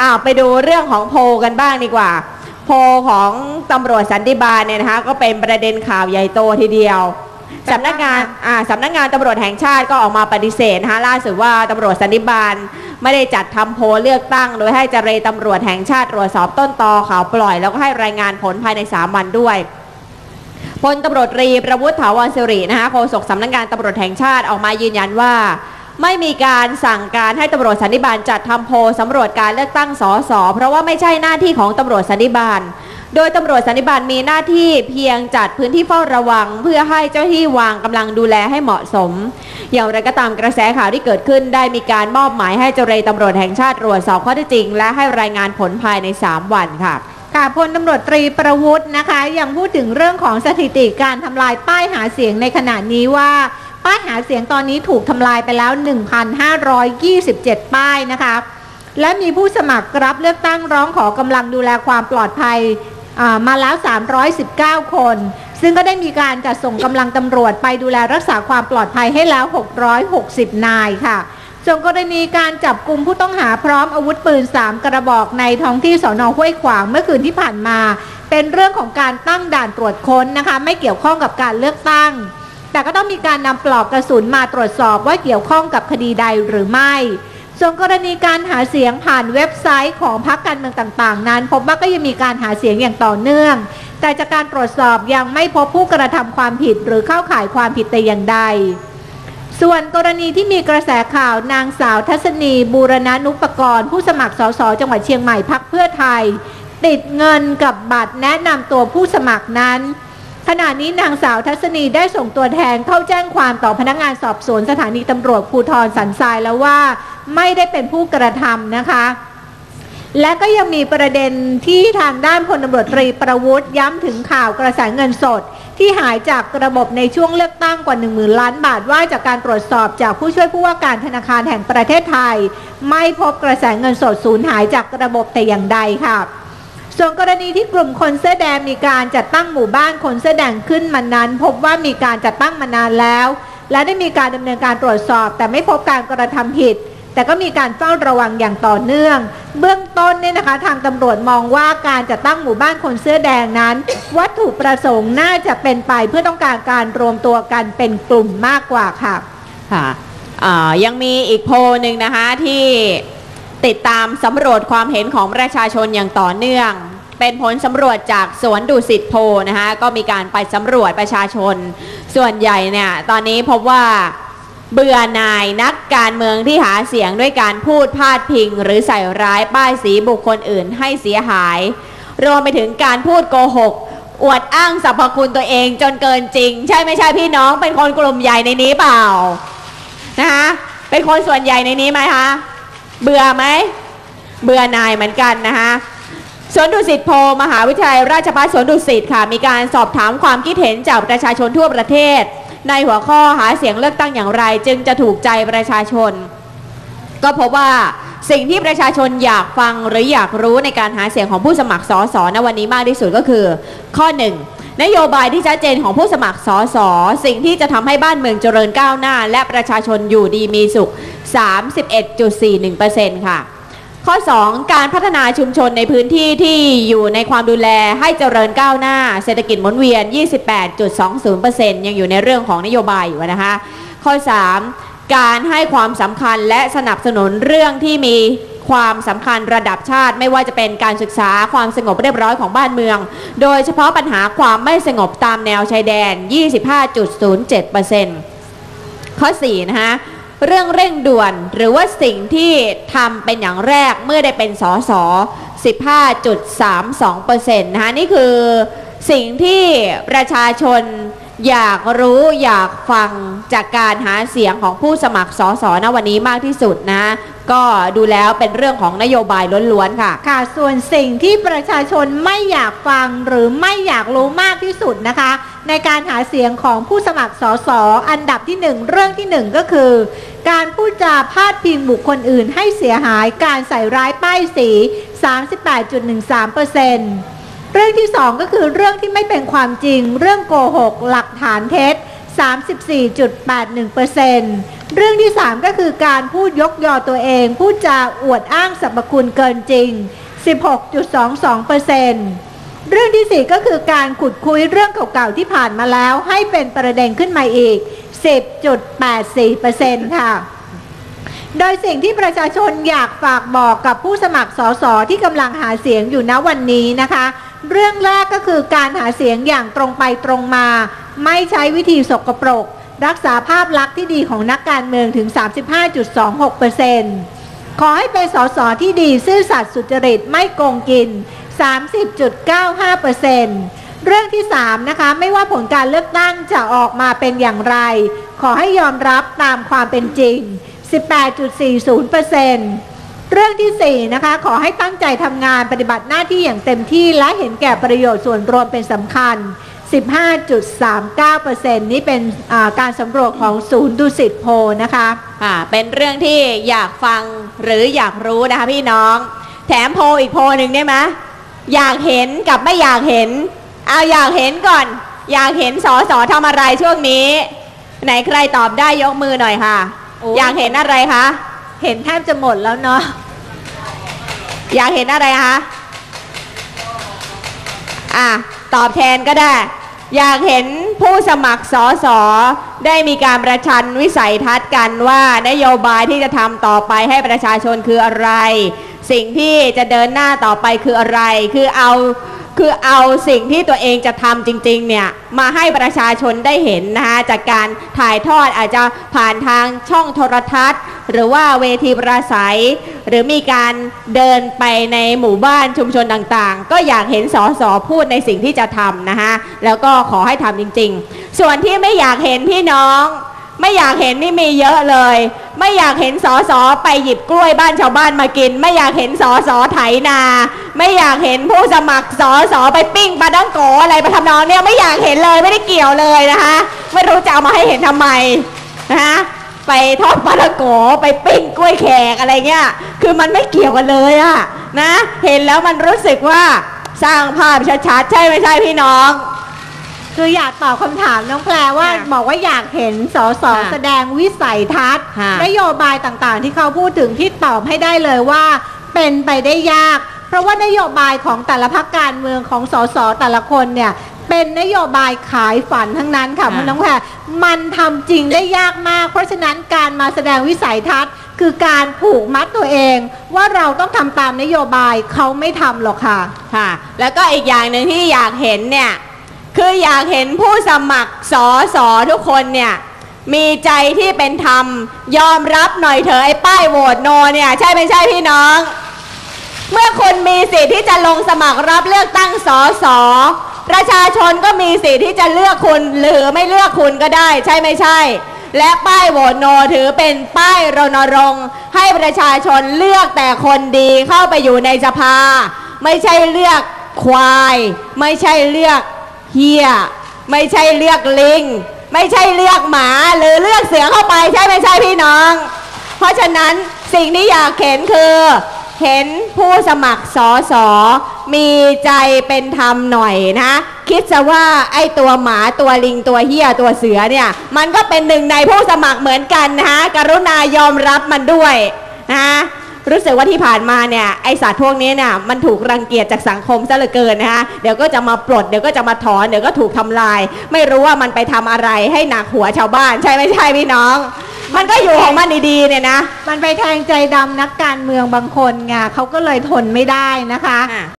อ้าวไปดูเรื่องของโพกันบ้างดีกว่า โพของตำรวจสันติบาลเนี่ยนะคะก็เป็นประเด็นข่าวใหญ่โตทีเดียวสำนักงานอ่าสำนักงานตำรวจแห่งชาติก็ออกมาปฏิเสธนะคะล่าสุดว่าตำรวจสันติบาลไม่ได้จัดทำโพเลือกตั้ง โดยให้เจรตำรวจแห่งชาติตรวจสอบต้นตอข่าวปล่อย แล้วก็ให้รายงานผลภายใน 3 วันด้วยพลตำรวจตรีประวุฒิถาวรสิรินะคะโฆษกสำนักงานตำรวจแห่งชาติออกมายืนยันว่า ไม่มีการสั่งการให้ตำรวจสันนิบาลจัดทำโพลสำรวจการเลือกตั้งสสเพราะว่าไม่ใช่หน้าที่ของตำรวจสันนิบาลโดยตำรวจสันนิบาลมีหน้าที่เพียงจัดพื้นที่เฝ้าระวัง เพื่อให้เจ้าหน้าที่วางกำลังดูแลให้เหมาะสม อย่างไรก็ตามกระแสข่าวที่เกิดขึ้น ได้มีการมอบหมายให้เจรตำรวจแห่งชาติตรวจสอบข้อเท็จจริง และให้รายงานผลภายใน 3 วันค่ะค่ะพลตำรวจตรีประวุฒินะคะ ยังพูดถึงเรื่องของสถิติการทำลายป้ายหาเสียงในขณะนี้ว่า ป้ายหาเสียงตอนนี้ถูกทำลายไปแล้ว 1,527 ป้ายนะคะ และมีผู้สมัครรับเลือกตั้งร้องขอกำลังดูแลความปลอดภัยมาแล้ว 319 คน ซึ่งก็ได้มีการจัดส่งกำลังตำรวจไปดูแลรักษาความปลอดภัยให้แล้ว 660 นายค่ะส่วนกรณีการจับกลุ่มผู้ต้องหาพร้อมอาวุธปืน 3 กระบอกในท้องที่สอนอห้วยขวางเมื่อคืนที่ผ่านมา เป็นเรื่องของการตั้งด่านตรวจค้นนะคะ ไม่เกี่ยวข้องกับการเลือกตั้ง แต่ก็ต้องมีการนำปลอกกระสุนมาตรวจสอบว่าเกี่ยวข้องกับคดีใดหรือไม่ส่วนกรณีการหาเสียงผ่านเว็บไซต์ของพรรคการเมืองต่างๆ นั้น พบว่าก็ยังมีการหาเสียงอย่างต่อเนื่อง แต่จากการตรวจสอบยังไม่พบผู้กระทำความผิดหรือเข้าข่ายความผิดแต่อย่างใด ส่วนกรณีที่มีกระแสข่าวนางสาวทัศนี บูรณานุปกรณ์ผู้สมัครสสจังหวัดเชียงใหม่พักเพื่อไทย ติดเงินกับบัตรแนะนำตัวผู้สมัครนั้น ขณะนี้นางสาวทัศนีได้ส่งตัวแทนเข้าแจ้งความต่อพนักงานสอบสวนสถานีตำรวจภูธรสันทรายแล้วว่าไม่ได้เป็นผู้กระทำนะคะ และก็ยังมีประเด็นที่ทางด้านพลตำรวจตรีประวุฒิย้ำถึงข่าวกระแสเงินสด ที่หายจากระบบในช่วงเลือกตั้งกว่า 1 0,000 ล้านบาทว่าจากการตรวจสอบจากผู้ช่วยผู้ว่าการธนาคารแห่งประเทศไทย ไม่พบกระแสเงินสดสูญหายจากระบบแต่อย่างใดค่ะ ส่วนกรณีที่กลุ่มคนเสื้อแดงมีการจัดตั้งหมู่บ้านคนเสื้อแดงขึ้นมานั้น พบว่ามีการจัดตั้งมานานแล้ว และได้มีการดำเนินการตรวจสอบ แต่ไม่พบการกระทำผิด แต่ก็มีการเฝ้าระวังอย่างต่อเนื่อง เบื้องต้นเนี่ยนะคะทางตำรวจมองว่าการจัดตั้งหมู่บ้านคนเสื้อแดงนั้น วัตถุประสงค์น่าจะเป็นไปเพื่อต้องการการรวมตัวกันเป็นกลุ่มมากกว่าค่ะค่ะยังมีอีกโพลหนึ่งนะคะที่ ติดตามสำรวจความเห็นของประชาชนอย่างต่อเนื่อง เป็นผลสำรวจจากสวนดุสิตโพนะคะก็มีการไปสำรวจประชาชน ส่วนใหญ่เนี่ยตอนนี้พบว่าเบื่อหน่ายนักการเมืองที่หาเสียงด้วยการพูดพาดพิง หรือใส่ร้ายป้ายสีบุคคลอื่นให้เสียหาย รวมไปถึงการพูดโกหก อวดอ้างสรรพคุณตัวเองจนเกินจริง ใช่ไม่ใช่พี่น้องเป็นคนกลุ่มใหญ่ในนี้เปล่านะคะเป็นคนส่วนใหญ่ในนี้ไหมคะ เบื่อไหม เบื่อนายเหมือนกันนะคะสวนดุสิตโพลมหาวิทยาลัยราชภัฏสวนดุสิตค่ะ มีการสอบถามความคิดเห็นจากประชาชนทั่วประเทศ ในหัวข้อหาเสียงเลือกตั้งอย่างไร จึงจะถูกใจประชาชน ก็พบว่าสิ่งที่ประชาชนอยากฟังหรืออยากรู้ในการหาเสียงของผู้สมัครสสในวันนี้มากที่สุดก็คือ ข้อ 1 นโยบายที่ชัดเจนของผู้สมัครสสสิ่งที่จะทำให้บ้านเมืองเจริญก้าวหน้า และประชาชนอยู่ดีมีสุข 31.41%ค่ะ ข้อ 2 การพัฒนาชุมชนในพื้นที่ที่อยู่ในความดูแลให้เจริญก้าวหน้า เศรษฐกิจหมุนเวียน 28.20%ยังอยู่ในเรื่องของนโยบายอยู่นะคะ ข้อ 3 การให้ความสำคัญและสนับสนุนเรื่องที่มี ความสำคัญระดับชาติ ไม่ว่าจะเป็นการศึกษาความสงบเรียบร้อยของบ้านเมือง โดยเฉพาะปัญหาความไม่สงบตามแนวชายแดน 25.07%ข้อ4นะคะเรื่องเร่งด่วนหรือว่าสิ่งที่ทำเป็นอย่างแรกเมื่อได้เป็นสอสอ15.32%นะคะนี่คือสิ่งที่ประชาชนอยากรู้อยากฟังจากการหาเสียงของผู้สมัครสอสอณวันนี้มากที่สุดนะ ก็ดูแล้วเป็นเรื่องของนโยบายล้วนๆค่ะ ค่ะ ส่วนสิ่งที่ประชาชนไม่อยากฟังหรือไม่อยากรู้มากที่สุดนะคะ ในการหาเสียงของผู้สมัครสสอันดับที่หนึ่งเรื่องที่หนึ่งก็คือ การพูดจาพาดพิงบุคคลอื่นให้เสียหายการใส่ร้ายป้ายสี 38.13%เรื่องที่สองก็คือเรื่องที่ไม่เป็นความจริง เรื่องโกหก หลักฐานเท็จ 34.81%เรื่องที่ 3 ก็คือการพูดยกยอตัวเอง พูดจาอวดอ้างสรรพคุณเกินจริง 16.22%เรื่องที่ 4 ก็คือการขุดคุยเรื่องเก่าๆที่ผ่านมาแล้ว ให้เป็นประเด็นขึ้นมาอีก 10.84%ค่ะโดยสิ่งที่ประชาชนอยากฝากบอกกับผู้สมัครสสที่กำลังหาเสียงอยู่ณวันนี้นะคะ เรื่องแรกก็คือการหาเสียงอย่างตรงไปตรงมา ไม่ใช้วิธีสกปรก รักษาภาพลักษณ์ที่ดีของนักการเมืองถึง 35.26%ขอให้เป็นสสที่ดีซื่อสัตย์สุจริตไม่โกงกิน 30.95%เรื่องที่ 3 นะคะ ไม่ว่าผลการเลือกตั้งจะออกมาเป็นอย่างไร ขอให้ยอมรับตามความเป็นจริง 18.40%เรื่องที่ 4 นะคะ ขอให้ตั้งใจทำงานปฏิบัติหน้าที่อย่างเต็มที่และเห็นแก่ประโยชน์ส่วนรวมเป็นสำคัญ 15.39%นี่เป็นอ่าการสำรวจของศูนย์ดุสิตโพลนะคะค่ะเป็นเรื่องที่อยากฟังหรืออยากรู้นะคะพี่น้อง แถมโพลอีกโพลหนึ่งได้ไหมอยากเห็นกับไม่อยากเห็น เอาอยากเห็นก่อน อยากเห็นสอสอทำอะไรช่วงนี้ ไหนใครตอบได้ยกมือหน่อยค่ะโอ้อยากเห็นอะไรคะ เห็นแทบจะหมดแล้วเนาะอยากเห็นอะไรคะอะ ตอบแทนก็ได้ อยากเห็นผู้สมัครสอสอได้มีการประชันวิสัยทัศน์กันว่านโยบายที่จะทำต่อไปให้ประชาชนคืออะไร สิ่งที่จะเดินหน้าต่อไปคืออะไร คือเอา คือเอาสิ่งที่ตัวเองจะทำจริงๆเนี่ยมาให้ประชาชนได้เห็นนะคะจากการถ่ายทอดอาจจะผ่านทางช่องโทรทัศน์ หรือว่าเวทีประสัย หรือมีการเดินไปในหมู่บ้านชุมชนต่างๆ ก็อยากเห็นสสพูดในสิ่งที่จะทำนะคะแล้วก็ขอให้ทำจริงๆ ส่วนที่ไม่อยากเห็นพี่น้อง ไม่อยากเห็นนี่มีเยอะเลย ไม่อยากเห็นสอสอไปหยิบกล้วยบ้านชาวบ้านมากิน ไม่อยากเห็นสอสอไถนา ไม่อยากเห็นผู้สมัครสอสอไปปิ้งปลาดังโกอะไรไปทำนองเนี่ยไม่อยากเห็นเลยไม่ได้เกี่ยวเลยนะคะไม่รู้จะเอามาให้เห็นทำไมนะคะไปทอดปลาดังโกไปปิ้งกล้วยแขกอะไรเงี้ยคือมันไม่เกี่ยวกันเลยอะนะ เห็นแล้วมันรู้สึกว่าสร้างภาพชัดๆใช่ไม่ใช่พี่น้อง คืออยากตอบคำถามน้องแพรว่าค่ะบอกว่าอยากเห็นสสค่ะแสดงวิสัยทัศน์ ค่ะนโยบายต่างๆ ที่เขาพูดถึงที่ตอบให้ได้เลยว่า เป็นไปได้ยาก เพราะว่านโยบายของแต่ละพรรคการเมืองของสสแต่ละคนเนี่ย เป็นนโยบายขายฝันทั้งนั้นค่ะค่ะ คุณน้องแพรมันทำจริงได้ยากมาก เพราะฉะนั้นการมาแสดงวิสัยทัศน์ คือการผูกมัดตัวเอง ว่าเราต้องทำตามนโยบายเขาไม่ทำหรอกค่ะ ค่ะ แล้วก็อีกอย่างหนึ่งที่อยากเห็นเนี่ย คืออยากเห็นผู้สมัครสอสอทุกคนเนี่ย มีใจที่เป็นธรรม ยอมรับหน่อยเถอะไอ้ป้ายโหวตโนเนี่ย ใช่ไม่ใช่พี่น้อง เมื่อคุณมีสิทธิ์ที่จะลงสมัครรับเลือกตั้งสอสอประชาชนก็มีสิทธิ์ที่จะเลือกคุณหรือไม่เลือกคุณก็ได้ ใช่ไม่ใช่ และป้ายโหวตโนถือเป็นป้ายรณรงค์ให้ประชาชนเลือกแต่คนดีเข้าไปอยู่ในสภา ไม่ใช่เลือกควาย ไม่ใช่เลือก เฮียไม่ใช่เลือกลิง ไม่ใช่เลือกหมาหรือเลือกเสือเข้าไปใช่ไม่ใช่พี่น้อง เพราะฉะนั้นสิ่งที่อยากเห็นคือเห็นผู้สมัครสอสอมีใจเป็นธรรมหน่อยนะ คิดซะว่าไอ้ตัวหมาตัวลิงตัวเฮียตัวเสือเนี่ย มันก็เป็นหนึ่งในผู้สมัครเหมือนกันนะกรุณายอมรับมันด้วยนะ รู้สึกว่าที่ผ่านมาเนี่ยไอสัตว์พวกนี้เนี่ยมันถูกรังเกียจจากสังคมซะเหลือเกินนะคะเดี๋ยวก็จะมาปลดเดี๋ยวก็จะมาถอนเดี๋ยวก็ถูกทำลาย ไม่รู้ว่ามันไปทำอะไรให้หนักหัวชาวบ้าน ใช่ไม่ใช่พี่น้อง มันก็อยู่ของมันดีๆเนี่ยนะ มันไปแทงใจดำนักการเมืองบางคนไงเขาก็เลยทนไม่ได้นะคะอะ